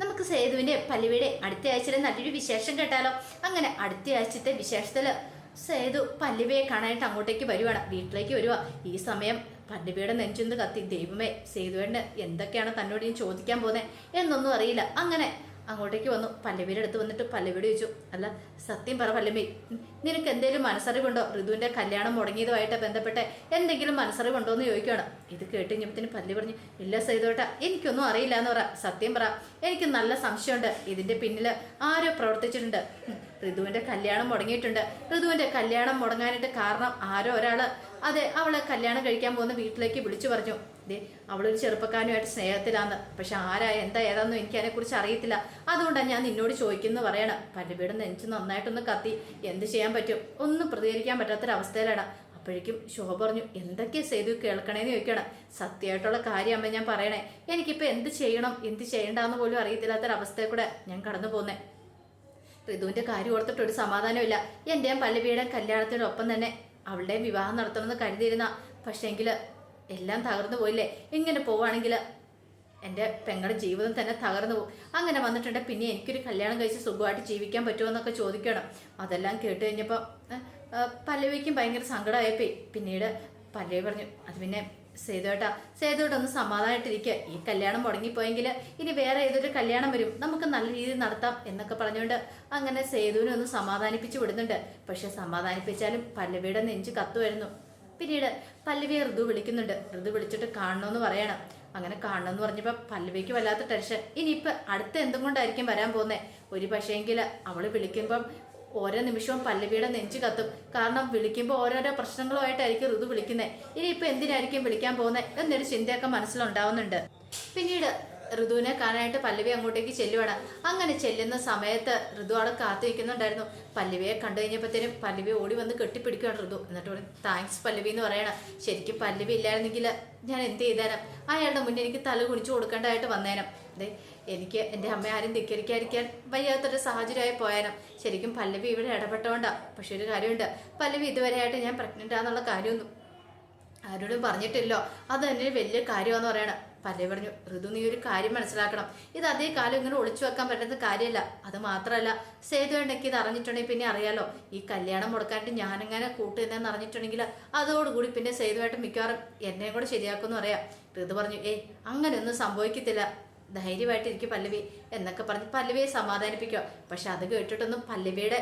നമുക്ക് സേതുവിന്റെ പല്ലുവിടെ അടുത്ത ആഴ്ചയിലെ നല്ലൊരു വിശേഷം കേട്ടാലോ? അങ്ങനെ അടുത്ത ആഴ്ചത്തെ വിശേഷത്തിൽ സേതു പല്ലുവയെ കാണാനായിട്ട് അങ്ങോട്ടേക്ക് വരുവാണ്. വീട്ടിലേക്ക് വരുവാ. ഈ സമയം പല്ലുവയുടെ നെഞ്ചുന്ന് കത്തി ദൈവമേ സേതുവേണ് എന്തൊക്കെയാണ് തന്നോട് ഞാൻ ചോദിക്കാൻ പോകുന്നത് എന്നൊന്നും അറിയില്ല. അങ്ങനെ അങ്ങോട്ടേക്ക് വന്നു. പല്ലവിയുടെ അടുത്ത് വന്നിട്ട് പല്ലവിയോട് ചോദിച്ചു അല്ല സത്യം പറ പല്ലവി നിനക്ക് എന്തെങ്കിലും മനസ്സറിവുണ്ടോ? ഋതുവിന്റെ കല്യാണം മുടങ്ങിയതുമായിട്ട് ബന്ധപ്പെട്ട് എന്തെങ്കിലും മനസ്സറിവുണ്ടോ എന്ന് ചോദിക്കുകയാണ് ഇത് കേട്ട് കഴിഞ്ഞപ്പത്തിന് പല്ലി പറഞ്ഞു ഇല്ല സൈതോട്ട എനിക്കൊന്നും അറിയില്ല എന്ന് പറ. സത്യം പറ. എനിക്ക് നല്ല സംശയമുണ്ട്. ഇതിന്റെ പിന്നിൽ ആരോ പ്രവർത്തിച്ചിട്ടുണ്ട്. ഋതുവിന്റെ കല്യാണം മുടങ്ങിയിട്ടുണ്ട്. ഋതുവിന്റെ കല്യാണം മുടങ്ങാനായിട്ട് കാരണം ആരോ ഒരാൾ. അതെ അവളെ കല്യാണം കഴിക്കാൻ പോകുന്ന വീട്ടിലേക്ക് വിളിച്ചു പറഞ്ഞു. ദേ അവളൊരു ചെറുപ്പക്കാരനുമായിട്ട് സ്നേഹത്തിലാന്ന്. പക്ഷെ ആരാ എന്താ ഏതാന്നും എനിക്ക് അതിനെക്കുറിച്ച് അറിയത്തില്ല. അതുകൊണ്ടാണ് ഞാൻ നിന്നോട് ചോദിക്കുന്നു പറയണം. പല്ലവിയുടെ നെഞ്ച് നന്നായിട്ടൊന്ന് കത്തി. എന്ത് ചെയ്യാൻ പറ്റും? ഒന്നും പ്രതികരിക്കാൻ പറ്റാത്തൊരവസ്ഥയിലാണ് അപ്പോഴേക്കും ശോഭ പറഞ്ഞു എന്തൊക്കെയാ സേതു കേൾക്കണേന്ന് ചോദിക്കണം സത്യമായിട്ടുള്ള കാര്യം ഞാൻ പറയണേ. എനിക്കിപ്പോൾ എന്ത് ചെയ്യണം? എന്ത് ചെയ്യണ്ടെന്ന് പോലും അറിയത്തില്ലാത്തൊരവസ്ഥയിൽ കൂടെ ഞാൻ കടന്നു പോകുന്നേ ഋതുവിന്റെ കാര്യം ഓർത്തിട്ട് ഒരു സമാധാനമില്ല എന്റെയും പല്ലവിയുടെയും കല്യാണത്തിനൊപ്പം തന്നെ അവളുടെയും വിവാഹം നടത്തണമെന്ന് കരുതിയിരുന്ന പക്ഷേങ്കിൽ എല്ലാം തകർന്നു പോയില്ലേ? ഇങ്ങനെ പോവാണെങ്കിൽ എന്റെ പെങ്ങളുടെ ജീവിതം തന്നെ തകർന്നു പോകും. അങ്ങനെ വന്നിട്ടുണ്ട്. പിന്നെ എനിക്കൊരു കല്യാണം കഴിച്ച് സുഖമായിട്ട് ജീവിക്കാൻ പറ്റുമോ എന്നൊക്കെ ചോദിക്കണം. അതെല്ലാം കേട്ട് കഴിഞ്ഞപ്പോൾ പല്ലവിക്കും ഭയങ്കര സങ്കടമായപ്പോ പിന്നീട് പല്ലവി പറഞ്ഞു അത് പിന്നെ സേതുവേട്ടാ സേതുവേട്ടൊന്ന് സമാധാനമായിട്ടിരിക്കുക ഈ കല്യാണം മുടങ്ങിപ്പോയെങ്കിൽ ഇനി വേറെ ഏതൊരു കല്യാണം വരും? നമുക്ക് നല്ല രീതിയിൽ നടത്താം എന്നൊക്കെ പറഞ്ഞുകൊണ്ട് അങ്ങനെ സേതുവിനെ ഒന്ന് സമാധാനിപ്പിച്ചു വിടുന്നുണ്ട്. പക്ഷെ സമാധാനിപ്പിച്ചാലും പല്ലവിയുടെ നെഞ്ച് കത്തുമായിരുന്നു. പിന്നീട് പല്ലവിയെ ഋതു വിളിക്കുന്നുണ്ട്. ഋതു വിളിച്ചിട്ട് കാണണം എന്ന് പറയണം. അങ്ങനെ കാണണം എന്ന് പറഞ്ഞപ്പോൾ പല്ലവിക്ക് വല്ലാത്ത ടെൻഷൻ ഇനിയിപ്പോൾ അടുത്ത എന്തും കൊണ്ടായിരിക്കും വരാൻ പോകുന്നത് ഒരു പക്ഷേങ്കിൽ അവൾ വിളിക്കുമ്പം ഓരോ നിമിഷവും പല്ലവിയുടെ നെഞ്ചു കത്തും. കാരണം വിളിക്കുമ്പോൾ ഓരോരോ പ്രശ്നങ്ങളുമായിട്ടായിരിക്കും ഋതു വിളിക്കുന്നത് ഇനിയിപ്പോൾ എന്തിനായിരിക്കും വിളിക്കാൻ പോകുന്നത് എന്നൊരു ചിന്തയൊക്കെ മനസ്സിലുണ്ടാവുന്നുണ്ട്. പിന്നീട് ഋതുവിനെ കാണാനായിട്ട് പല്ലവി അങ്ങോട്ടേക്ക് ചെല്ലുവാണ്. അങ്ങനെ ചെല്ലുന്ന സമയത്ത് ഋതു അവിടെ കാത്തു നിൽക്കുന്നുണ്ടായിരുന്നു. പല്ലവിയെ കണ്ടു കഴിഞ്ഞപ്പോഴത്തേനും പല്ലവി ഓടി വന്ന് കെട്ടിപ്പിടിക്കുകയാണ് ഋതു. എന്നിട്ട് പറയും താങ്ക്സ് പല്ലവി എന്ന് പറയണം. ശരിക്കും പല്ലവി ഇല്ലായിരുന്നെങ്കിൽ ഞാൻ എന്ത് ചെയ്തേനം? അയാളുടെ മുന്നേ എനിക്ക് തല കുണിച്ചു കൊടുക്കേണ്ടതായിട്ട് വന്നേനം. അതെ എനിക്ക് എന്റെ അമ്മ ആരും ധിക്കരിക്കാതിരിക്കാൻ വയ്യാത്തൊരു സാഹചര്യമായി പോയാനും. ശരിക്കും പല്ലവി ഇവിടെ ഇടപെട്ടോണ്ടാ. പക്ഷെ ഒരു കാര്യമുണ്ട്. പല്ലവി ഇതുവരെയായിട്ട് ഞാൻ പ്രഗ്നന്റ് ആണെന്നുള്ള കാര്യമൊന്നും ആരോടും പറഞ്ഞിട്ടില്ലോ. അത് തന്നെ വലിയ കാര്യമാണെന്ന് പറയണം. പല്ലേ പറഞ്ഞു ഋതു നീ ഒരു കാര്യം മനസ്സിലാക്കണം. ഇത് അതേ കാലം ഇങ്ങനെ ഒളിച്ചു വെക്കാൻ പറ്റുന്ന കാര്യമല്ല. അത് മാത്രമല്ല സേതു ഉണ്ടെങ്കിൽ ഇത് അറിഞ്ഞിട്ടുണ്ടെങ്കിൽ പിന്നെ അറിയാലോ. ഈ കല്യാണം മുടക്കാനായിട്ട് ഞാനെങ്ങനെ കൂട്ടുന്നതെന്ന് അറിഞ്ഞിട്ടുണ്ടെങ്കിൽ അതോടുകൂടി പിന്നെ സേതുവായിട്ട് മിക്കവാറും എന്നെ കൂടെ ശരിയാക്കുമെന്ന് പറയാം. ഋതു പറഞ്ഞു ഏയ് അങ്ങനെയൊന്നും സംഭവിക്കത്തില്ല. ധൈര്യമായിട്ടിരിക്കും പല്ലവി എന്നൊക്കെ പറഞ്ഞ് പല്ലവിയെ സമാധാനിപ്പിക്കുക. പക്ഷെ അത് കേട്ടിട്ടൊന്നും പല്ലവിയുടെ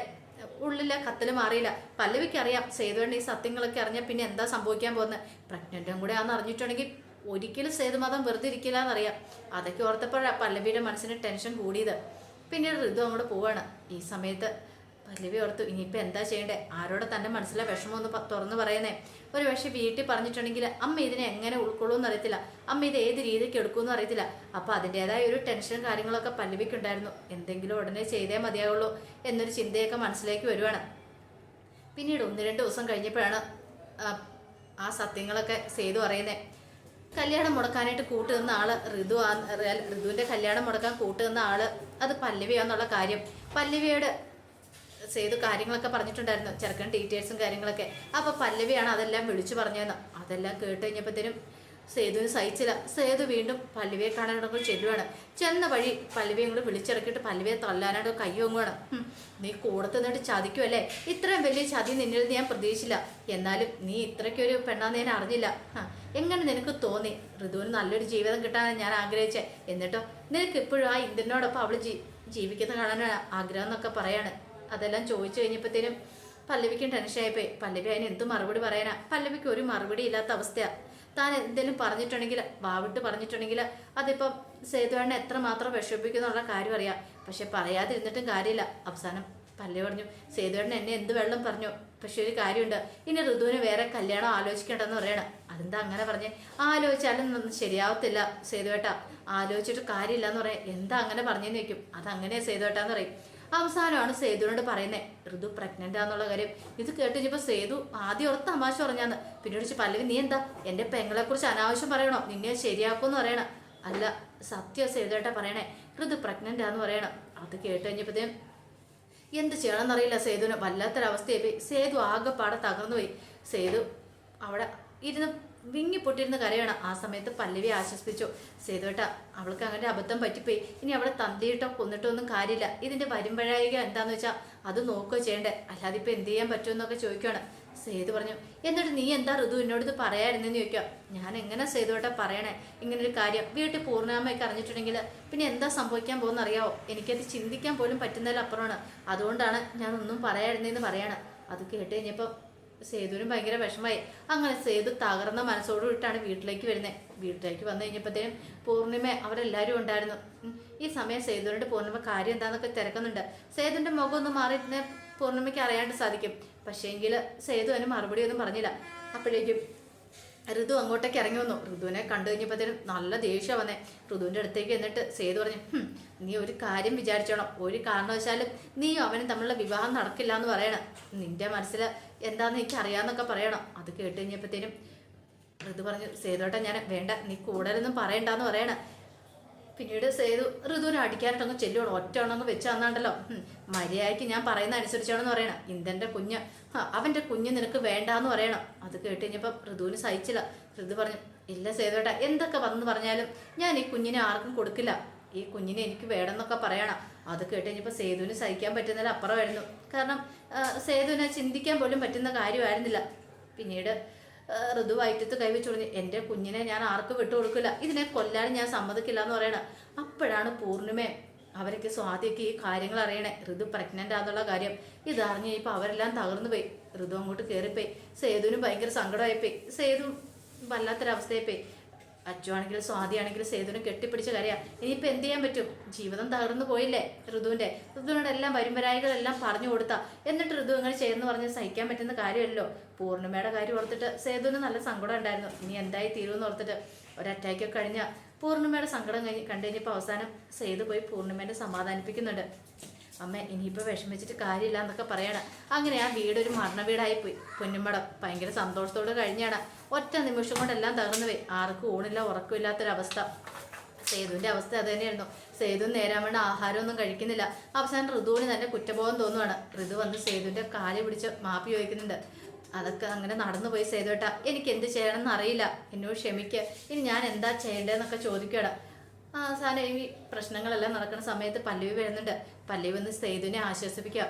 ഉള്ളിലെ കത്തിൽ മാറിയില്ല. പല്ലവിക്ക് അറിയാം. സേതുവേണ്ട ഈ സത്യങ്ങളൊക്കെ അറിഞ്ഞാൽ പിന്നെ എന്താ സംഭവിക്കാൻ പോകുന്നത് പ്രഗ്നന്റും കൂടെ ആണെന്ന് അറിഞ്ഞിട്ടുണ്ടെങ്കിൽ ഒരിക്കലും സേതുമാതം വെറുതെ ഇരിക്കില്ല എന്നറിയാം അതൊക്കെ ഓർത്തപ്പോഴാണ് പല്ലവിയുടെ മനസ്സിന് ടെൻഷൻ കൂടിയത്. പിന്നീട് ഋതു അങ്ങോട്ട് പോവാണ്. ഈ സമയത്ത് പല്ലവി ഓർത്തു ഇനിയിപ്പോൾ എന്താ ചെയ്യണ്ടേ? ആരോടെ തന്റെ മനസ്സിലെ വിഷമം ഒന്ന് തുറന്ന് പറയുന്നേ? ഒരു പക്ഷേ വീട്ടിൽ പറഞ്ഞിട്ടുണ്ടെങ്കിൽ അമ്മ ഇതിനെ എങ്ങനെ ഉൾക്കൊള്ളുമെന്ന് അറിയത്തില്ല. അമ്മ ഇത് ഏത് രീതിക്ക് എടുക്കുമെന്ന് അറിയത്തില്ല. അപ്പോൾ അതിന്റെതായ ഒരു ടെൻഷനും കാര്യങ്ങളൊക്കെ പല്ലവിക്ക് ഉണ്ടായിരുന്നു. എന്തെങ്കിലും ഉടനെ ചെയ്തേ മതിയാവുള്ളൂ എന്നൊരു ചിന്തയൊക്കെ മനസ്സിലേക്ക് വരുവാണ്. പിന്നീട് ഒന്ന് രണ്ട് ദിവസം കഴിഞ്ഞപ്പോഴാണ് ആ, സത്യങ്ങളൊക്കെ സേതു അറിയുന്നത് കല്യാണം മുടക്കാനായിട്ട് കൂട്ടുനിന്ന ആൾ ഋതു ഋതുവിന്റെ കല്യാണം മുടക്കാൻ കൂട്ടുനിന്ന ആൾ അത് പല്ലവിയാന്നുള്ള കാര്യം. പല്ലവിയോട് സേതു കാര്യങ്ങളൊക്കെ പറഞ്ഞിട്ടുണ്ടായിരുന്നു. ചെറുക്കൻ ഡീറ്റെയിൽസും കാര്യങ്ങളൊക്കെ. അപ്പൊ പല്ലവിയാണ് അതെല്ലാം വിളിച്ചു പറഞ്ഞതെന്ന്. അതെല്ലാം കേട്ട് കഴിഞ്ഞപ്പോഴത്തേനും സേതുവിന് സഹിച്ചില്ല. സേതു വീണ്ടും പല്ലവിയെ കാണാനായിട്ട് ചെല്ലുവാണ്. ചെന്ന വഴി പല്ലവിയെ കൂടെ വിളിച്ചിറക്കിയിട്ട് പല്ലവിയെ തല്ലാനായിട്ട് കയ്യൊങ്ങുവാണ് നീ കൂടത്ത് നിന്നിട്ട് ചതിക്കുമല്ലേ ഇത്രയും വലിയ ചതി നിന്നിൽ നിന്ന് ഞാൻ പ്രതീക്ഷിച്ചില്ല. എന്നാലും നീ ഇത്രയ്ക്കൊരു പെണ്ണാന്ന് ഞാൻ അറിഞ്ഞില്ല. എങ്ങനെ നിനക്ക് തോന്നി? ഋതുവിന് നല്ലൊരു ജീവിതം കിട്ടാനാണ് ഞാൻ ആഗ്രഹിച്ചേ. എന്നിട്ടോ നിനക്ക് ഇപ്പോഴും ആ ഇന്ദ്രനോടൊപ്പം അവൾ ജീ ജീവിക്കുന്ന കാണാനാണ് ആഗ്രഹം എന്നൊക്കെ പറയാണ്. അതെല്ലാം ചോദിച്ചു കഴിഞ്ഞപ്പോഴത്തേനും പല്ലവിക്കും ടെൻഷനായിപ്പോയി പല്ലവി അതിന് എന്ത് മറുപടി പറയാനാ? പല്ലവിക്ക് ഒരു മറുപടി ഇല്ലാത്ത അവസ്ഥയാണ് താൻ എന്തെങ്കിലും പറഞ്ഞിട്ടുണ്ടെങ്കിൽ വാവിട്ട് പറഞ്ഞിട്ടുണ്ടെങ്കിൽ അതിപ്പം സേതുവേണ്ണ എത്രമാത്രം വിഷമിപ്പിക്കുന്നുള്ള കാര്യം അറിയാം. പക്ഷെ പറയാതിരുന്നിട്ടും കാര്യമില്ല. അവസാനം പല്ലവി പറഞ്ഞു സേതുവേണ്ണ എന്നെ എന്ത് വെള്ളം പറഞ്ഞു? പക്ഷെ ഒരു കാര്യമുണ്ട്. ഇനി ഋതുവിന് വേറെ കല്യാണം ആലോചിക്കേണ്ടെന്ന് പറയണം. അതെന്താ അങ്ങനെ പറഞ്ഞ്? ആലോചിച്ചാലും ശരിയാവത്തില്ല സേതുവേട്ട. ആലോചിച്ചിട്ട് കാര്യമില്ല എന്ന് പറയാം. എന്താ അങ്ങനെ പറഞ്ഞെന്ന് വെക്കും അതങ്ങനെ സേതുവേട്ടാന്ന് പറയും. അവസാനമാണ് സേതുവിനോട് പറയുന്നത് ഋതു പ്രഗ്നന്റ് ആന്നുള്ള കാര്യം. ഇത് കേട്ട് കഴിഞ്ഞപ്പോൾ സേതു ആദ്യം ഓർത്ത് തമാശ പറഞ്ഞാന്ന്. പിന്നീട് പല്ലവി നീ എന്താ? എന്റെ പെങ്ങളെ കുറിച്ച് അനാവശ്യം പറയണോ? നിന്നെ ശരിയാക്കുമെന്ന് പറയണം. അല്ല സത്യം സേതുവേട്ട പറയണേ ഋതു പ്രഗ്നന്റ് ആന്ന് പറയണം. അത് കേട്ട് കഴിഞ്ഞപ്പോഴത്തേനും എന്ത് ചെയ്യണമെന്നറിയില്ല സേതുവിന്. വല്ലാത്തൊരവസ്ഥയായി പോയി. സേതു ആകെപ്പാടെ തകർന്നു പോയി സേതു അവിടെ ഇരുന്ന് വിങ്ങി പൊട്ടിരുന്ന കരയാണ് ആ സമയത്ത് പല്ലവി ആശ്വസിപ്പിച്ചു. സേതുവേട്ട അവൾക്ക് അങ്ങനെ അബദ്ധം പറ്റിപ്പോയി. ഇനി അവളെ തന്തിയിട്ടോ കൊന്നിട്ടോ ഒന്നും കാര്യമില്ല. ഇതിന്റെ വരുമ്പഴായിക എന്താന്ന് വെച്ചാൽ അത് നോക്കുകയോ ചെയ്യണ്ടേ? അല്ലാതെ ഇപ്പൊ എന്ത് ചെയ്യാൻ പറ്റുമെന്നൊക്കെ ചോദിക്കുകയാണ് സേതു പറഞ്ഞു എന്നിട്ട് നീ എന്താ ഋതു എന്നോട് ഇത് പറയായിരുന്നെന്ന് ചോദിക്കാം ഞാൻ എങ്ങനെ സേതുവേട്ട പറയണേ? ഇങ്ങനെ ഒരു കാര്യം. വീട്ടിൽ പൂർണാമയൊക്കെ അറിഞ്ഞിട്ടുണ്ടെങ്കിൽ പിന്നെ എന്താ സംഭവിക്കാൻ പോകുന്ന അറിയാവോ എനിക്കത് ചിന്തിക്കാൻ പോലും പറ്റുന്നതിലപ്പുറമാണ്. അതുകൊണ്ടാണ് ഞാൻ ഒന്നും പറയായിരുന്നെന്ന് പറയാണ്. അത് കേട്ട് കഴിഞ്ഞപ്പോൾ സേതുവിനും ഭയങ്കര വിഷമായി. അങ്ങനെ സേതു തകർന്ന മനസ്സോടുകൂടിയിട്ടാണ് വീട്ടിലേക്ക് വരുന്നത് വീട്ടിലേക്ക് വന്നു കഴിഞ്ഞപ്പോഴത്തേനും പൂർണിമ അവരെല്ലാവരും ഉണ്ടായിരുന്നു. ഈ സമയം സേതുവിനോട് പൂർണിമ കാര്യം എന്താണെന്നൊക്കെ തിരക്കുന്നുണ്ട്. സേതുവിന്റെ മുഖം ഒന്ന് മാറി ഇരുന്ന് പൂർണിമയ്ക്ക് അറിയാണ്ട് സാധിക്കും. പക്ഷേങ്കിൽ സേതു അതിന് മറുപടി ഒന്നും പറഞ്ഞില്ല. അപ്പോഴേക്കും ഋതു അങ്ങോട്ടേക്ക് ഇറങ്ങി വന്നു. ഋതുവിനെ കണ്ടു കഴിഞ്ഞപ്പോഴത്തേനും നല്ല ദേഷ്യം വന്നേ. ഋതുവിന്റെ അടുത്തേക്ക് എന്നിട്ട് സേതു പറഞ്ഞു നീ ഒരു കാര്യം വിചാരിച്ചോണം. ഒരു കാരണവശാലും നീയും അവനും തമ്മിലുള്ള വിവാഹം നടക്കില്ല എന്ന് പറയണം. നിന്റെ മനസ്സിൽ എന്താന്ന് എനിക്ക് അറിയാന്നൊക്കെ പറയണം. അത് കേട്ട് കഴിഞ്ഞപ്പോഴത്തേനും ഋതു പറഞ്ഞു സേതുട്ടാ ഞാൻ വേണ്ട നീ കൂടുതലൊന്നും പറയണ്ടെന്ന് പറയണ. പിന്നീട് സേതു ഋതുവിനെ അടിക്കാനായിട്ടങ്ങ് ചെല്ലുവാണ് ഒറ്റ ഉണങ്ങ് വെച്ച് തന്നാണ്ടല്ലോ. മര്യാദയ്ക്ക് ഞാൻ പറയുന്ന അനുസരിച്ചാണെന്ന് പറയണം. ഇന്ദന്റെ കുഞ്ഞ് അവന്റെ കുഞ്ഞ് നിനക്ക് വേണ്ടാന്ന് പറയണം. അത് കേട്ട് കഴിഞ്ഞപ്പം ഋതുവിന് സഹിച്ചില്ല. ഋതു പറഞ്ഞു ഇല്ല സേതുട്ടാ എന്തൊക്കെ വന്നു പറഞ്ഞാലും ഞാൻ ഈ കുഞ്ഞിനെ ആർക്കും കൊടുക്കില്ല. ഈ കുഞ്ഞിനെ എനിക്ക് വേണമെന്നൊക്കെ പറയണം. അത് കേട്ട് കഴിഞ്ഞപ്പോൾ സേതുവിന് സഹിക്കാൻ പറ്റുന്നതിൽ അപ്പുറമായിരുന്നു. കാരണം സേതുവിനെ ചിന്തിക്കാൻ പോലും പറ്റുന്ന കാര്യമായിരുന്നില്ല. പിന്നീട് ഋതു വയറ്റത്ത് കൈവച്ച് പറഞ്ഞു എന്റെ കുഞ്ഞിനെ ഞാൻ ആർക്കും വിട്ടുകൊടുക്കില്ല ഇതിനെ കൊല്ലാനും ഞാൻ സമ്മതിക്കില്ല എന്ന് പറയണം. അപ്പോഴാണ് പൂർണിമ അവരൊക്കെ സ്വാതിയൊക്കെ ഈ കാര്യങ്ങൾ അറിയണേ. ഋതു പ്രഗ്നന്റ് ആണെന്നുള്ള കാര്യം. ഇതറിഞ്ഞ് ഇപ്പൊ അവരെല്ലാം തകർന്നു പോയി ഋതു അങ്ങോട്ട് കയറിപ്പോയി സേതുവിനും ഭയങ്കര സങ്കടമായിപ്പോയി. സേതു വല്ലാത്തൊരവസ്ഥയായിപ്പോയി. അച്ചുവാണെങ്കിലും സ്വാതിയാണെങ്കിലും സേതുവിനും കെട്ടിപ്പിടിച്ച് കരയാ. ഇനിയിപ്പോൾ എന്ത് ചെയ്യാൻ പറ്റും? ജീവിതം തകർന്നു പോയില്ലേ ഋതുവിന്റെ? ഋതുവിനോട് എല്ലാം വരുമ്പരായികളെല്ലാം പറഞ്ഞു കൊടുത്താ. എന്നിട്ട് ഋതു അങ്ങനെ ചെയ്യുന്നു പറഞ്ഞ് സഹിക്കാൻ പറ്റുന്ന കാര്യമല്ലോ? പൂർണിമയുടെ കാര്യം ഓർത്തിട്ട് സേതുവിന് നല്ല സങ്കടം ഉണ്ടായിരുന്നു. ഇനി എന്തായി തീരുമെന്ന് ഓർത്തിട്ട് ഒരറ്റാക്കൊക്കെ കഴിഞ്ഞ പൂർണിമയുടെ സങ്കടം കഴിഞ്ഞ് കണ്ടു അവസാനം സേതു പോയി പൂർണിമേനെ സമാധാനിപ്പിക്കുന്നുണ്ട്. അമ്മ ഇനിയിപ്പോൾ വിഷമിച്ചിട്ട് കാര്യമില്ല എന്നൊക്കെ പറയണം. അങ്ങനെ ആ വീടൊരു മരണ വീടായി പോയി പൊന്നുമ്മടം ഭയങ്കര സന്തോഷത്തോടെ കഴിഞ്ഞാണ് ഒറ്റ നിമിഷം കൊണ്ടെല്ലാം തകർന്നു പോയി. ആർക്കും ഊണില്ല ഉറക്കമില്ലാത്തൊരവസ്ഥ. സേതുവിന്റെ അവസ്ഥ അത് തന്നെയായിരുന്നു സേതു നേരാൻ വേണ്ട ആഹാരമൊന്നും കഴിക്കുന്നില്ല. അവസാനം ഋതുവിന് തന്നെ കുറ്റബോധം തോന്നുവാണ്. ഋതു വന്ന് സേതുവിന്റെ കാലി പിടിച്ച് മാപ്പി ചോദിക്കുന്നുണ്ട്. അതൊക്കെ അങ്ങനെ നടന്നു പോയി സേതുവേട്ട. എനിക്ക് എന്ത് ചെയ്യണമെന്ന് അറിയില്ല എന്നോട് ക്ഷമിക്ക്. ഇനി ഞാൻ എന്താ ചെയ്യേണ്ടതെന്നൊക്കെ ആ സാധനം ഈ പ്രശ്നങ്ങളെല്ലാം നടക്കുന്ന സമയത്ത് പല്ലവി വരുന്നുണ്ട്. പല്ലവി വന്ന് സേതുവിനെ ആശ്വസിപ്പിക്കുക.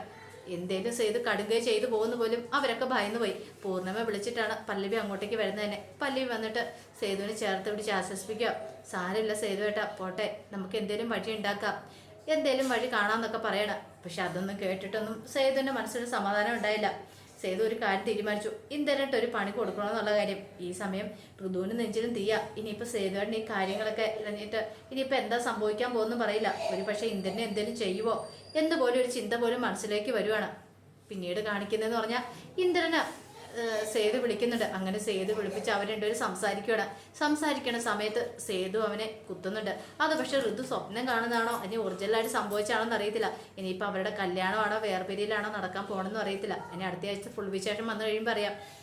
എന്തേലും ചെയ്ത് കടുകை ചെയ്തു പോകുന്ന പോലും അവരൊക്കെ ഭയന്നു പോയി. പൂർണമ വിളിച്ചിട്ടാണ് പല്ലവി അങ്ങോട്ടേക്ക് വരുന്നത് തന്നെ. പല്ലവി വന്നിട്ട് സേതുവിനെ ചേർത്ത് പിടിച്ച് ആശ്വസിപ്പിക്കുക. സാരമില്ല സേതു ഏട്ടാ പോട്ടെ നമുക്ക് എന്തേലും വഴി ഉണ്ടാക്കാം. എന്തേലും വഴി കാണാമെന്നൊക്കെ പറയണം. പക്ഷെ അതൊന്നും കേട്ടിട്ടൊന്നും സേതുവിന്റെ മനസ്സിൽ സമാധാനം ഉണ്ടായില്ല. സേതു ഒരു കാര്യം തീരുമാനിച്ചു. ഇന്ദ്രനായിട്ട് ഒരു പണി കൊടുക്കണമെന്നുള്ള കാര്യം. ഈ സമയം ഋതുവിന് നെഞ്ചിലും തീയ. ഇനിയിപ്പോ സേതുവേട്ടൻ ഈ കാര്യങ്ങളൊക്കെ ഇറങ്ങിയിട്ട് ഇനിയിപ്പോ എന്താ സംഭവിക്കാൻ പോകുന്നു പറയില്ല. ഒരു പക്ഷെ ഇന്ദ്രനെ എന്തെങ്കിലും ചെയ്യുവോ? എന്ന് പോലും ഒരു ചിന്ത പോലും മനസ്സിലേക്ക് വരുവാണ്. പിന്നീട് കാണിക്കുന്നതെന്ന് പറഞ്ഞാൽ ഇന്ദ്രന് സേതു വിളിക്കുന്നുണ്ട്. അങ്ങനെ സേതു വിളിപ്പിച്ച് അവർ രണ്ടുപേരും സംസാരിക്കുകയാണ്. സംസാരിക്കണ സമയത്ത് സേതു അവനെ കുത്തുന്നുണ്ട്. അത് പക്ഷെ ഋതു സ്വപ്നം കാണുന്നതാണോ? ഇനി ഒറിജിനലായിട്ട് സംഭവിച്ചാണോ എന്ന് അറിയത്തില്ല. ഇനിയിപ്പോൾ അവരുടെ കല്യാണമാണോ വേർപിരിയിലാണോ നടക്കാൻ പോകണമെന്ന് അറിയത്തില്ല. ഇനി അടുത്ത ആഴ്ച ഫുൾ വിശേഷം വന്നു കഴിയുമ്പോൾ അറിയാം.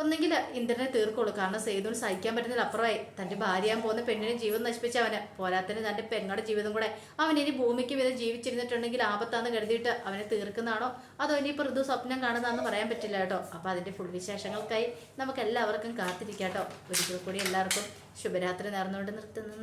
ഒന്നെങ്കിൽ ഇന്ദ്രനെ തീർക്കുള്ളൂ. കാരണം സേതുവിന് സഹിക്കാൻ പറ്റുന്നതിൽ അപ്പുറമായി തന്റെ ഭാര്യയാൻ പോകുന്ന പെണ്ണിനെ ജീവൻ നശിപ്പിച്ച അവന്. പോരാത്തിന് തന്റെ പെങ്ങളുടെ ജീവിതം കൂടെ അവൻ ഇനി ഭൂമിക്ക് വിധം ജീവിച്ചിരുന്നിട്ടുണ്ടെങ്കിൽ ആപത്താന്ന് കരുതിയിട്ട് അവനെ തീർക്കുന്നതാണോ? അതോ ഇനിയിപ്പോൾ ഋതു സ്വപ്നം കാണുന്നതാണെന്ന് പറയാൻ പറ്റില്ല കേട്ടോ. അപ്പോൾ അതിന്റെ ഫുൾ വിശേഷങ്ങൾക്കായി നമുക്ക് എല്ലാവർക്കും കാത്തിരിക്കാം കേട്ടോ. ഒരിക്കൽ കൂടി എല്ലാവർക്കും ശുഭരാത്രി നേർന്നുകൊണ്ട് നിർത്തുന്നു.